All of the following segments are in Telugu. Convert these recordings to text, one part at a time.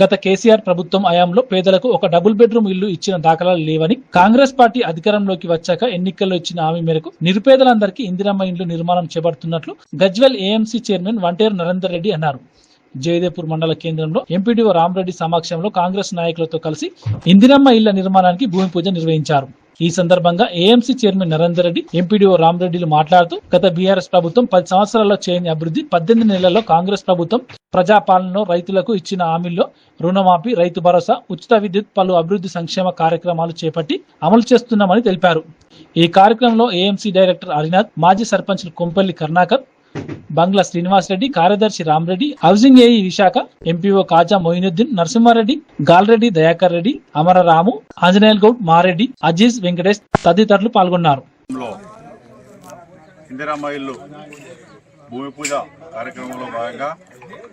గత కేసీఆర్ ప్రభుత్వం హయాంలో పేదలకు ఒక డబుల్ బెడ్రూమ్ ఇల్లు ఇచ్చిన దాఖలాలు లేవని కాంగ్రెస్ పార్టీ అధికారంలోకి వచ్చాక ఎన్నికల్లో ఇచ్చిన హామీ మేరకు నిరుపేదలందరికీ ఇందిరమ్మ ఇండ్లు నిర్మాణం చేపడుతున్నట్లు గజ్వెల్ ఏఎంసీ చైర్మన్ వంటేరు నరేందర్ రెడ్డి అన్నారు. జయదేపూర్ మండల కేంద్రంలో ఎంపీడీఓ రామరెడ్డి సమక్షంలో కాంగ్రెస్ నాయకులతో కలిసి ఇందిరమ్మ ఇళ్ళ నిర్మాణానికి భూమి పూజ నిర్వహించారు. ఈ సందర్భంగా AMC chairman Narender Reddy MPDO రామరెడ్డిలు మాట్లాడుతూ గత బీఆర్ఎస్ ప్రభుత్వం పది సంవత్సరాల్లో చేయని అభివృద్ధి పద్దెనిమిది నెలల్లో కాంగ్రెస్ ప్రభుత్వం ప్రజాపాలనలో రైతులకు ఇచ్చిన హామీల్లో రుణమాఫీ రైతు భరోసా ఉచిత విద్యుత్ పలు అభివృద్ధి సంక్షేమ కార్యక్రమాలు చేపట్టి అమలు చేస్తున్నామని తెలిపారు. ఈ కార్యక్రమంలో ఏఎంసీ డైరెక్టర్ హరినాథ్ మాజీ సర్పంచ్ కొంపల్లి కరుణాకర్ బంగ్లా శ్రీనివాస్ రెడ్డి కార్యదర్శి Ramareddy housing AE Visakha MPO Kaja Moinuddin Narasimhareddy Galreddy Dayakar Reddy Amararamu Anjaneyulu Goud Mareddy Aziz Venkatesh తదితరులు పాల్గొన్నారు. లో ఇల్లు భూమి పూజ కార్యక్రమంలో భాగంగా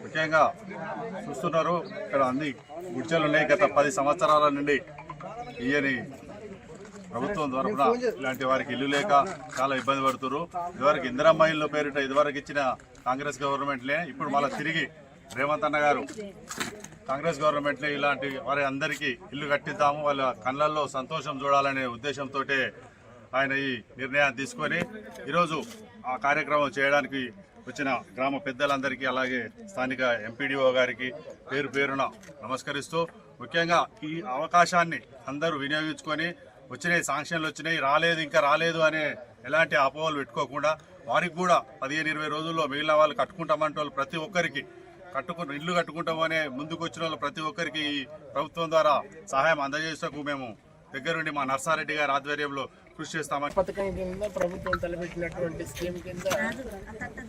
ముఖ్యంగా చూస్తున్నారు. ఇక్కడ అన్ని గుడిచెలు ఉన్నాయి. గత పది సంవత్సరాల నుండి ఈయని ప్రభుత్వం తరఫున ఇలాంటి వారికి ఇల్లు లేక చాలా ఇబ్బంది పడుతున్నారు ఇదివరకు ఇందిరమ్మ ఇల్లు పేరిట ఇదివరకు ఇచ్చిన కాంగ్రెస్ గవర్నమెంట్లే ఇప్పుడు మళ్ళీ తిరిగి రేవంత్ అన్న గారు కాంగ్రెస్ గవర్నమెంట్లే ఇలాంటి వారి అందరికీ ఇల్లు కట్టిద్దాము వాళ్ళ కళ్ళల్లో సంతోషం చూడాలనే ఉద్దేశంతో ఆయన ఈ నిర్ణయాన్ని తీసుకొని ఈరోజు ఆ కార్యక్రమం చేయడానికి వచ్చిన గ్రామ పెద్దలందరికీ అలాగే స్థానిక ఎంపీడీఓ గారికి పేరు పేరున నమస్కరిస్తూ ముఖ్యంగా ఈ అవకాశాన్ని అందరూ వినియోగించుకొని వచ్చినాయి శాంక్షన్లు వచ్చినాయి రాలేదు ఇంకా రాలేదు అనే ఎలాంటి అపోహలు పెట్టుకోకుండా వారికి కూడా పదిహేను ఇరవై రోజుల్లో మిగిలిన వాళ్ళు కట్టుకుంటామంటే వాళ్ళు ప్రతి ఒక్కరికి కట్టుకుని ఇల్లు కట్టుకుంటామనే ముందుకు వచ్చిన వాళ్ళు ప్రతి ఒక్కరికి ఈ ప్రభుత్వం ద్వారా సహాయం అందజేసేందుకు మేము దగ్గరుండి మా నర్సారెడ్డి గారి ఆధ్వర్యంలో కృషి చేస్తామని పథకం కింద ప్రభుత్వం తలపెట్టినటువంటి స్కీమ్ కింద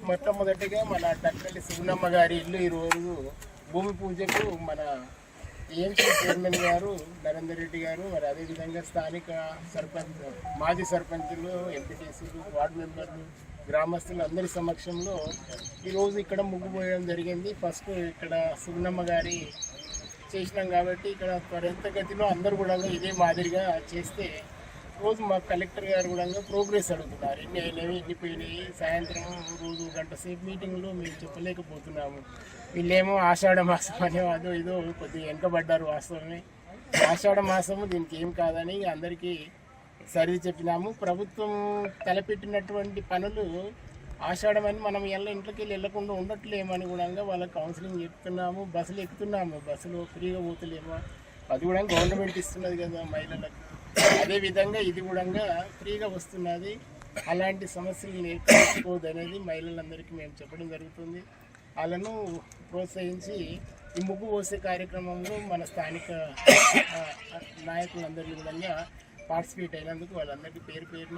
మొట్టమొదటిగా మన టక్కలి సుగుణమ్మ గారి ఇల్లు ఈరోజు భూమి పూజకు మన ఏఎంసీ చైర్మన్ గారు నరేందర్ రెడ్డి గారు మరి అదేవిధంగా స్థానిక సర్పంచ్ మాజీ సర్పంచులు ఎంపీటీసీలు వార్డు మెంబర్లు గ్రామస్తులు అందరి సమక్షంలో ఈరోజు ఇక్కడ ముగ్గు పోయడం జరిగింది. ఫస్ట్ ఇక్కడ సుగుణమ్మ గారి చేసినాం కాబట్టి ఇక్కడ త్వరితగతిలో అందరూ కూడా ఇదే మాదిరిగా చేస్తే రోజు మా కలెక్టర్ గారు కూడా ప్రోగ్రెస్ అడుగుతున్నారు. ఎన్ని అయినవి ఎన్ని పోయినాయి? సాయంత్రం రోజు గంట సేపు మీటింగ్లో మేము చెప్పలేకపోతున్నాము. వీళ్ళేమో ఆషాఢ మాసం అనే అదో ఇదో కొద్దిగా వెనకబడ్డారు వాస్తవమే. ఆషాఢ మాసము దీనికి ఏం కాదని అందరికీ సరి చెప్పినాము. ప్రభుత్వం తలపెట్టినటువంటి పనులు ఆషాఢం అని మనం ఎల్ల ఇంట్లోకి వెళ్ళి వెళ్ళకుండా ఉండట్లేమని కూడా వాళ్ళకి కౌన్సిలింగ్ చెప్తున్నాము. బస్సులు ఎక్కుతున్నాము. బస్సులో ఫ్రీగా పోతలేమో. అది కూడా గవర్నమెంట్ ఇస్తున్నది కదా మహిళలకు. అదేవిధంగా ఇది కూడా ఫ్రీగా వస్తున్నది. అలాంటి సమస్యలు నేర్చుకోవద్దు అనేది మహిళలందరికీ మేము చెప్పడం జరుగుతుంది. వాళ్ళను ప్రోత్సహించి ఈ ముగ్గు పోసే కార్యక్రమంలో మన స్థానిక ఆ, నాయకులందరినీ కూడా పార్టిసిపేట్ అయినందుకు వాళ్ళందరికీ పేరు పేరున